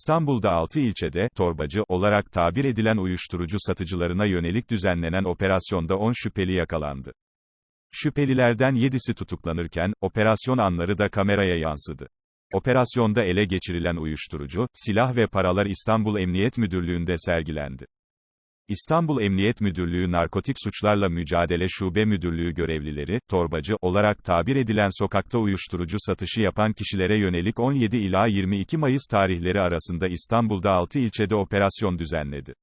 İstanbul'da 6 ilçede, torbacı olarak tabir edilen uyuşturucu satıcılarına yönelik düzenlenen operasyonda 10 şüpheli yakalandı. Şüphelilerden 7'si tutuklanırken, operasyon anları da kameraya yansıdı. Operasyonda ele geçirilen uyuşturucu, silah ve paralar İstanbul Emniyet Müdürlüğü'nde sergilendi. İstanbul Emniyet Müdürlüğü Narkotik Suçlarla Mücadele Şube Müdürlüğü görevlileri, torbacı olarak tabir edilen sokakta uyuşturucu satışı yapan kişilere yönelik 17 ila 22 Mayıs tarihleri arasında İstanbul'da 6 ilçede operasyon düzenledi.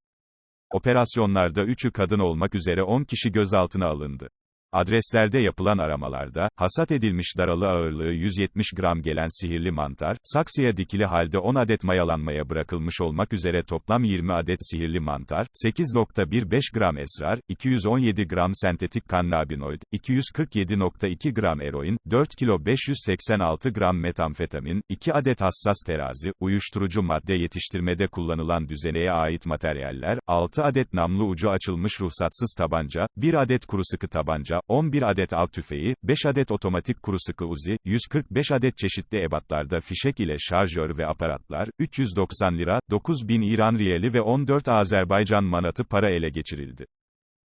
Operasyonlarda 3'ü kadın olmak üzere 10 kişi gözaltına alındı. Adreslerde yapılan aramalarda, hasat edilmiş daralı ağırlığı 170 gram gelen sihirli mantar, saksıya dikili halde 10 adet mayalanmaya bırakılmış olmak üzere toplam 20 adet sihirli mantar, 8.15 gram esrar, 217 gram sentetik kannabinoid, 247.2 gram eroin, 4 kilo 586 gram metamfetamin, 2 adet hassas terazi, uyuşturucu madde yetiştirmede kullanılan düzeneye ait materyaller, 6 adet namlu ucu açılmış ruhsatsız tabanca, 1 adet kuru sıkı tabanca, 11 adet av tüfeği, 5 adet otomatik kuru sıkı uzi, 145 adet çeşitli ebatlarda fişek ile şarjör ve aparatlar, 390 lira, 9000 İran riyeli ve 14 Azerbaycan manatı para ele geçirildi.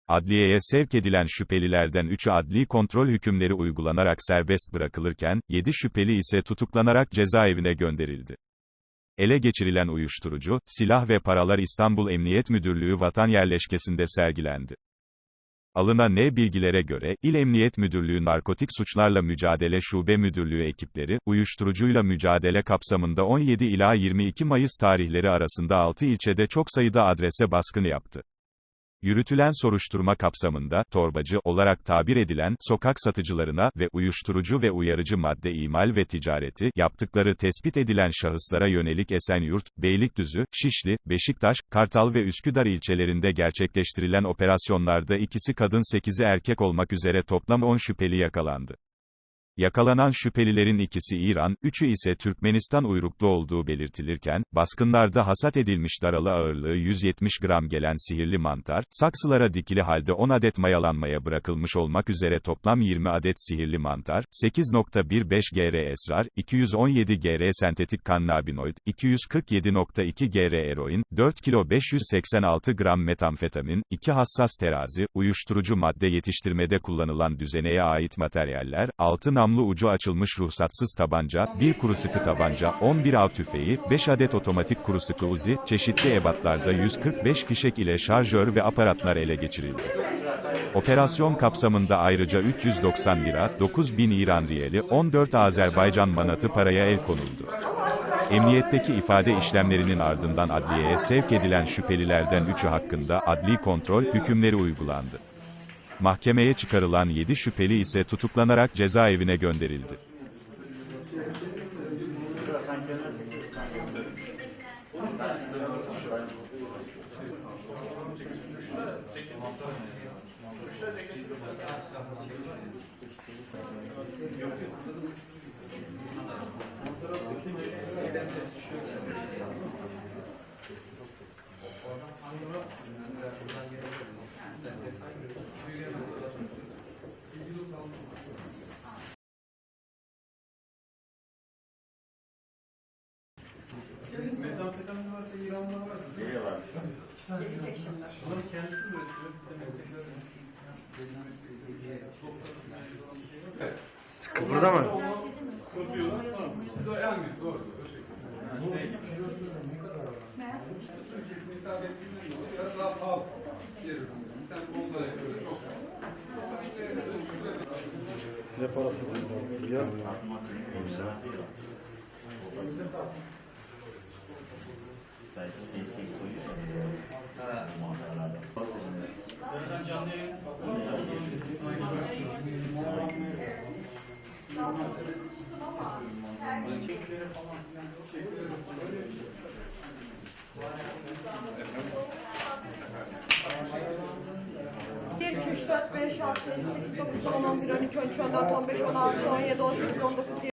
Adliyeye sevk edilen şüphelilerden 3'ü adli kontrol hükümleri uygulanarak serbest bırakılırken, 7 şüpheli ise tutuklanarak cezaevine gönderildi. Ele geçirilen uyuşturucu, silah ve paralar İstanbul Emniyet Müdürlüğü vatan yerleşkesinde sergilendi. Alınan ne bilgilere göre, İl Emniyet Müdürlüğü Narkotik Suçlarla Mücadele Şube Müdürlüğü ekipleri, uyuşturucuyla mücadele kapsamında 17 ila 22 Mayıs tarihleri arasında 6 ilçede çok sayıda adrese baskın yaptı. Yürütülen soruşturma kapsamında, torbacı olarak tabir edilen, sokak satıcılarına ve uyuşturucu ve uyarıcı madde imal ve ticareti, yaptıkları tespit edilen şahıslara yönelik Esenyurt, Beylikdüzü, Şişli, Beşiktaş, Kartal ve Üsküdar ilçelerinde gerçekleştirilen operasyonlarda ikisi kadın 8'i erkek olmak üzere toplam 10 şüpheli yakalandı. Yakalanan şüphelilerin ikisi İran, üçü ise Türkmenistan uyruklu olduğu belirtilirken, baskınlarda hasat edilmiş daralı ağırlığı 170 gram gelen sihirli mantar, saksılara dikili halde 10 adet mayalanmaya bırakılmış olmak üzere toplam 20 adet sihirli mantar, 8.15 gr esrar, 217 gr sentetik kannabinoid, 247.2 gr eroin, 4 kilo 586 gram metamfetamin, 2 hassas terazi, uyuşturucu madde yetiştirmede kullanılan düzeneye ait materyaller, 6 namlu ucu açılmış ruhsatsız tabanca, 1 kuru sıkı tabanca, 11 av tüfeği, 5 adet otomatik kuru sıkı uzi, çeşitli ebatlarda 145 fişek ile şarjör ve aparatlar ele geçirildi. Operasyon kapsamında ayrıca 390 lira, 9000 İran riyeli, 14 Azerbaycan manatı paraya el konuldu. Emniyetteki ifade işlemlerinin ardından adliyeye sevk edilen şüphelilerden 3'ü hakkında adli kontrol hükümleri uygulandı. Mahkemeye çıkarılan 7 şüpheli ise tutuklanarak cezaevine gönderildi. Metamfetamin varsa İran'da var. Gelecek şimdi. Meslekler Kıpırdama. Kopuyorlar tamam. Yani doğru o şekilde. Yani şey, sıfır kesim hitap ettiğinden dolayı biraz daha pahalı geri dönüyorum. Sen onda göre çok ne parası bu? Ya. Zaten canlı yayın 1, 2, 3, 4, 5, 6, 7, 8, 9, 10, 11, 12, 13, 14, 15, 16, 17, 18, 19, 20.